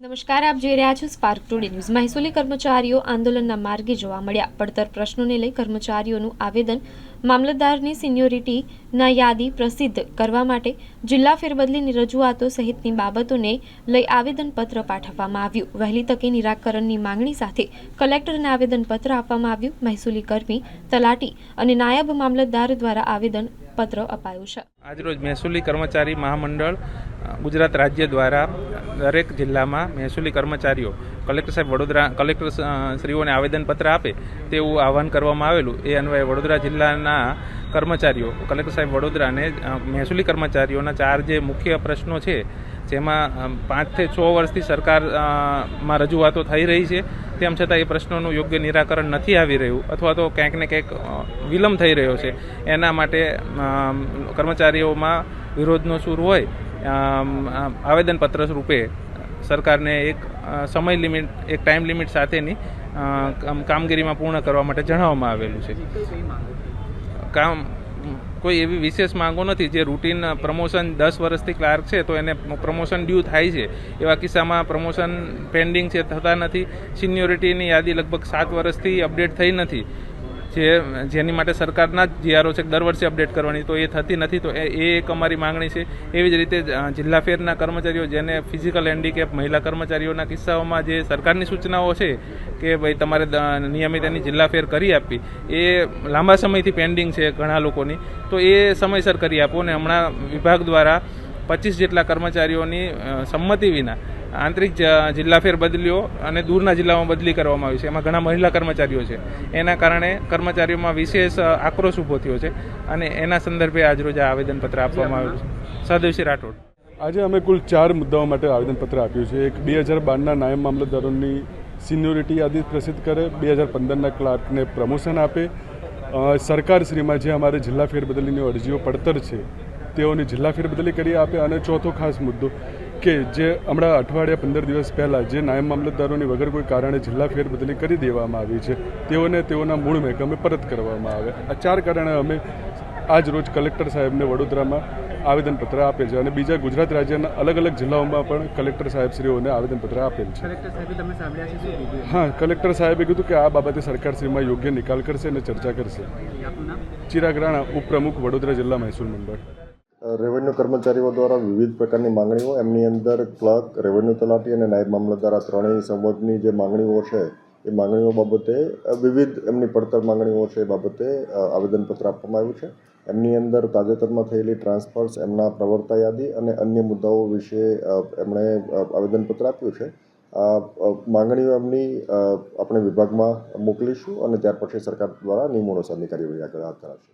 નમસ્કાર, આપ જોઈ રહ્યા છો સ્પાર્ક ટુડે ન્યૂઝ મહેસૂલી કર્મચારીઓ આંદોલનના માર્ગે જોવા મળ્યા. પડતર પ્રશ્નોને લઈ કર્મચારીઓનું આવેદન મામલતદારની સિનિયોરિટીના યાદી પ્રસિદ્ધ કરવા માટે જિલ્લા ફેરબદલીની રજૂઆતો સહિતની બાબતોને લઈ આવેદનપત્ર પાઠવવામાં આવ્યું. વહેલી તકે નિરાકરણની માંગણી સાથે કલેક્ટરને આવેદનપત્ર આપવામાં આવ્યું. મહેસૂલી કર્મી, તલાટી અને નાયબ મામલતદાર દ્વારા આવેદનપત્ર અપાયું છે. આજરોજ મહેસૂલી કર્મચારી મહામંડળ ગુજરાત રાજ્ય દ્વારા દરેક જિલ્લામાં મહેસૂલી કર્મચારીઓ કલેક્ટર સાહેબ વડોદરા, કલેક્ટર શ્રીઓને આવેદનપત્ર આપે તેવું આહવાન કરવામાં આવેલું. એ અન્વયે વડોદરા જિલ્લાના કર્મચારીઓ, કલેક્ટર સાહેબ વડોદરાને મહેસૂલી કર્મચારીઓના ચાર જે મુખ્ય પ્રશ્નો છે, જેમાં પાંચથી છ વર્ષથી સરકારમાં રજૂઆતો થઈ રહી છે, તેમ છતાં એ પ્રશ્નોનું યોગ્ય નિરાકરણ નથી આવી રહ્યું અથવા તો ક્યાંક ને ક્યાંક વિલંબ થઈ રહ્યો છે. એના માટે કર્મચારીઓમાં વિરોધનો સૂર હોય આવેદનપત્ર રૂપે સરકારને એક સમય લિમિટ, એક ટાઈમ લિમિટ સાથેની કામગીરીમાં પૂર્ણ કરવા માટે જણાવવામાં આવેલું છે. કામ, કોઈ એવી વિશેષ માંગો નથી જે રૂટીન, પ્રમોશન દસ વર્ષથી ક્લાર્ક છે તો એને પ્રમોશન ડ્યુ થાય છે. એવા કિસ્સામાં પ્રમોશન પેન્ડિંગ છે થતા નથી. સિનિયોરિટીની યાદી લગભગ સાત વર્ષથી અપડેટ થઈ નથી. જે, જેની માટે સરકારના જ જીઆરઓ છે, દર વર્ષે અપડેટ કરવાની, તો એ થતી નથી, તો એ એક અમારી માંગણી છે. એવી જ રીતે જિલ્લા ફેરના કર્મચારીઓ જેને ફિઝિકલ હેન્ડીકેપ મહિલા કર્મચારીઓના કિસ્સાઓમાં જે સરકારની સૂચનાઓ છે કે ભાઈ તમારે નિયમિત એની જિલ્લા ફેર કરી આપવી, એ લાંબા સમયથી પેન્ડિંગ છે ઘણા લોકોની. તો એ સમયસર કરી આપો અને હમણાં વિભાગ દ્વારા પચીસ જેટલા કર્મચારીઓની સંમતિ વિના આંતરિક જિલ્લા ફેર બદલીઓ અને દૂરના જિલ્લામાં બદલી કરવામાં આવી છે. એમાં ઘણા મહિલા કર્મચારીઓ છે. એના કારણે કર્મચારીઓમાં વિશેષ આક્રોશ ઊભો થયો છે અને એના સંદર્ભે આજરોજ આ આવેદનપત્ર આપવામાં આવ્યું છે. સહદેવસિંહ રાઠોડ. આજે અમે કુલ ચાર મુદ્દાઓ માટે આવેદનપત્ર આપ્યું છે. એક, બે હજાર બારના નાયબ મામલતદારોની સિનિયોરિટી યાદી પ્રસિદ્ધ કરે. બે હજાર પંદરના ક્લાર્કને પ્રમોશન આપે. સરકારશ્રીમાં જે અમારે જિલ્લા ફેરબદલીની અરજીઓ પડતર છે, તેઓની જિલ્લા ફેરબદલી કરી આપે. અને ચોથો ખાસ મુદ્દો કે જે હમણાં અઠવાડિયા પંદર દિવસ પહેલાં જે નાયબ મામલતદારોની વગર કોઈ કારણે જિલ્લા ફેરબદલી કરી દેવામાં આવી છે તેઓને તેઓના મૂળ મહેકમે પરત કરવામાં આવે. આ ચાર કારણે અમે આજ રોજ કલેક્ટર સાહેબને વડોદરામાં આવેદનપત્ર આપેલ છે અને બીજા ગુજરાત રાજ્યના અલગ અલગ જિલ્લાઓમાં પણ કલેક્ટર સાહેબશ્રીઓને આવેદનપત્ર આપેલ છે. હા કલેક્ટર સાહેબે કીધું કે આ બાબતે સરકારશ્રીમાં યોગ્ય નિકાલ કરશે અને ચર્ચા કરશે. ચિરાગ રાણા ઉપપ્રમુખ વડોદરા જિલ્લા મહેસૂલ મંડળ. રેવન્યુ કર્મચારીઓ દ્વારા વિવિધ પ્રકારની માંગણીઓ, એમની અંદર ક્લર્ક રેવન્યુ તલાટી અને નાયબ મામલતદાર આ ત્રણેય સંવર્ગની જે માંગણીઓ છે, એ માંગણીઓ બાબતે વિવિધ એમની પડતર માંગણીઓ છે એ બાબતે આવેદનપત્ર આપવામાં આવ્યું છે. એમની અંદર તાજેતરમાં થયેલી ટ્રાન્સફર્સ એમના પ્રવર્તા યાદી અને અન્ય મુદ્દાઓ વિશે એમણે આવેદનપત્ર આપ્યું છે. આ માંગણીઓ એમની આપણે વિભાગમાં મોકલીશું અને ત્યાર પછી સરકાર દ્વારા નિયમો અનુસારની કાર્યવાહી આગળ હાથ ધરાશે.